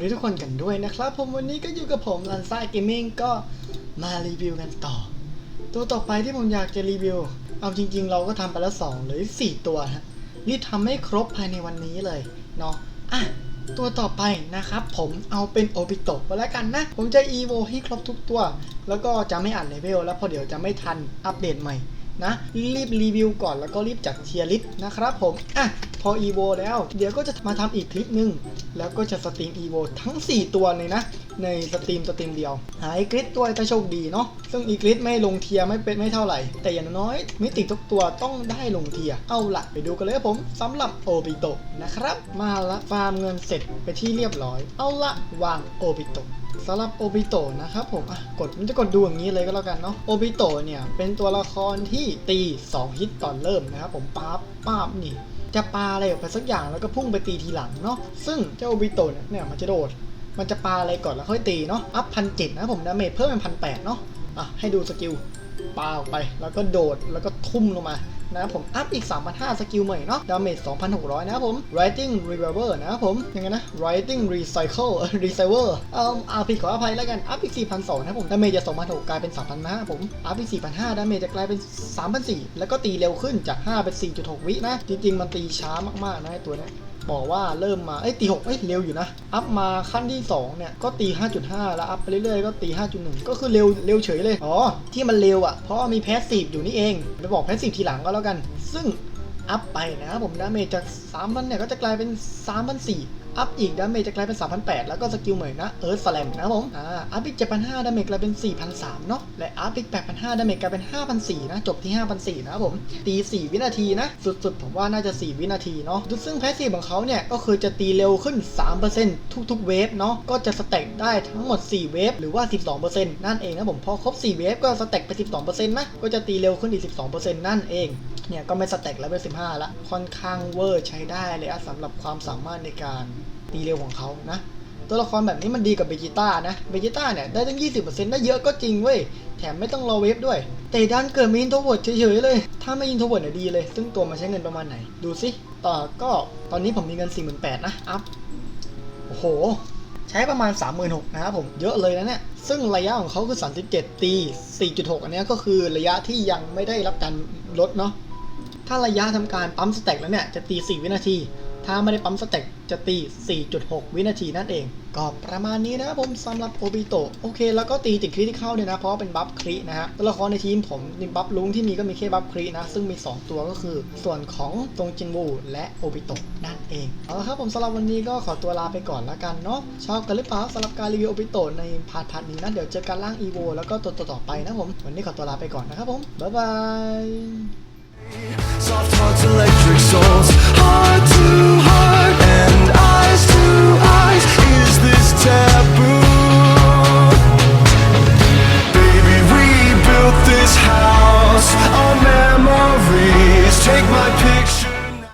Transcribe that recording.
วัสดีทุกคนกันด้วยนะครับ ผมวันนี้ก็อยู่กับผมลันซ่าเกมมิ่งก็มารีวิวกันต่อ ตัวต่อไปที่ผมอยากจะรีวิว เอาจริง ๆ เราก็ทำไปแล้ว 2 หรือ 4 ตัวฮะรีบทำให้ครบภายในวันนี้เลยเนาะอะตัวต่อไปนะครับผมเอาเป็นโอบิโตะก็แล้วกันนะ ผมจะอีโวให้ครบทุกตัว แล้วก็จะไม่อ่านเลเวลแล้วพอเดี๋ยวจะไม่ทันอัปเดตใหม่นะรีบรีวิวก่อนแล้วก็รีบจัดเทียร์ลิสต์นะครับผมอะ พอ EVO แล้ว เดี๋ยวก็จะมาทำอีกคลิปหนึ่งแล้วก็จะสตรีม EVO ทั้ง 4 ตัวเลยนะ ในสตรีมสตรีมเดียว หายกริดตัวถ้าโชคดีเนาะซึ่งอีกริดไม่ลงเทียร์ไม่เป็นไม่เท่าไหร่ แต่อย่างน้อยมิติทุกตัวต้องได้ลงเทียร์เอาละไปดูกันเลยผมสำหรับโอบิโตะนะครับ มาละฟาร์มเงินเสร็จไปที่เรียบร้อย เอาละวางโอบิโตะสำหรับโอบิโตะนะครับผมอะกดมันจะกดดูอย่างนี้เลยก็แล้วกันเนาะโอบิโตะเนี่ย เป็นตัวละครที่ตี 2 ฮิตตอนเริ่มนะครับผมป๊าบป๊าบนี่ จะปาอะไรออกไปสักอย่างแล้วก็พุ่งไปตีทีหลังเนาะซึ่งเจ้าโอบิโตะเนี่ยเนี่ยมันจะโดด มันจะปาอะไรก่อนแล้วค่อยตีเนาะอัพพันเจ็ดนะผมดาเมจเพิ่มเป็นพันแปดเนาะอะให้ดูสกิลปาออกไปแล้วก็โดดแล้วก็ทุ่มลงมา นะครับผมอัพอีก 3,500 สกิลใหม่เนาะดาเมจ 2,600 นะครับผม writing revolver นะครับผมยังไงนะ writing recycle เอ่อ recycle เอ่อเอาผิดขออภัยแล้วกัน อัพอีก 4,200 นะครับผม ดาเมจจาก2,600 กลายเป็น 3,500 ผม อัพอีก 4,500 ดาเมจจะกลายเป็น 3,400 แล้วก็ตีเร็วขึ้นจาก 5 เป็น 4.6 วินะ จริงๆ มันตีช้ามากๆนะไอ้ตัวเนี้ย บอกว่าเริ่มมาเอ้ตี6เอ้เร็วอยู่นะ อัพมาขั้นที่ 2 เนี่ย ก็ตี 5.5 แล้วอัพไปเรื่อยๆ ก็ตี 5.1 ก็คือเร็วเร็วเฉยเลย อ๋อ ที่มันเร็วอะ เพราะมีแพสซีฟอยู่นี่เอง ไปบอกแพสซีฟทีหลังก็แล้วกัน ซึ่งอัพไปนะครับผมดาเมจจาก 3,000 เนี่ย ก็จะกลายเป็น 3,400 อัพอีกดาเมจจะกลายเป็น 3,800 แล้วก็สกิลใหม่นะเอิร์ธสแลมนะผมอ่าอัพอีก7,500ดาเมจกลายเป็น4,300เนาะและอัพอีก8,500ดาเมจกลายเป็น5,400นะจบที่5,400นะผมตี 4 วินาทีนะสุดๆ ผมว่าน่าจะ 4 วินาทีเนาะซึ่งแพสซีฟของเขาเนี่ยก็คือจะตีเร็วขึ้น 3%ทุกๆเวฟเนาะก็จะสเต็กได้ทั้งหมด 4 เวฟหรือว่า 12%นั่นเองนะผมพอครบ 4 เวฟก็สเต็กไป 12%นะก็จะตีเร็วขึ้นอีก 12%นั่นเองเนี่ยก็ไม่สเต็กแล้วเป็น15ละค่อนข้างเวอร์ใช้ได้เลยอะสำหรับความสามารถในการ ตีเร็วของเขานะ ตัวละครแบบนี้มันดีกับเบจิต้านะ เบจิต้าเนี่ยได้ตั้ง 20%ได้เยอะก็จริงเว้ย แถมไม่ต้องรอเวฟด้วย แต่ดันเกิดมีอินโทรเวิร์ดเฉยๆเลย ถ้าไม่อินโทรเวิร์ดเนี่ยดีเลย ซึ่งตัวมันใช้เงินประมาณไหน ดูสิ ต่อก็ตอนนี้ผมมีเงิน 48,000นะอัพ โอ้โห ใช้ประมาณ 36,000นะครับผม เยอะเลยนะเนี่ย ซึ่งระยะของเขาคือ 37 ตี 4.6 อันนี้ก็คือระยะที่ยังไม่ได้รับการลดเนาะถ้าระยะทำการปั๊มสเต็กแล้วเนี่ยจะตี 4 วินาที ถ้าไม่ได้ปั๊มสเต็กจะตี 4.6 วินาทีนั่นเอง ก็ประมาณนี้นะครับผมสำหรับโอบิโตโอเค แล้วก็ตีติดคริที่เข้าเนี่ยนะ เพราะเป็นบัฟครินะฮะตัวละครในทีมผมในบัฟลุงที่มีก็มีแค่บัฟครินะ ซึ่งมี 2 ตัวก็คือ ส่วนของตรงจินบูและโอบิโตนั่นเอง เอาละครับผมสำหรับวันนี้ก็ขอตัวลาไปก่อนแล้วกันเนาะชอบกันหรือเปล่าสำหรับการรีวิวโอบิโตในพาร์ทพาร์ทนี้นะเดี๋ยวเจอกันล่างอีโวแล้วก็ตัวต่อไปนะผมวันนี้ขอตัวลาไปก่อนนะครับผมบ๊ายบาย Soft hearts, electric souls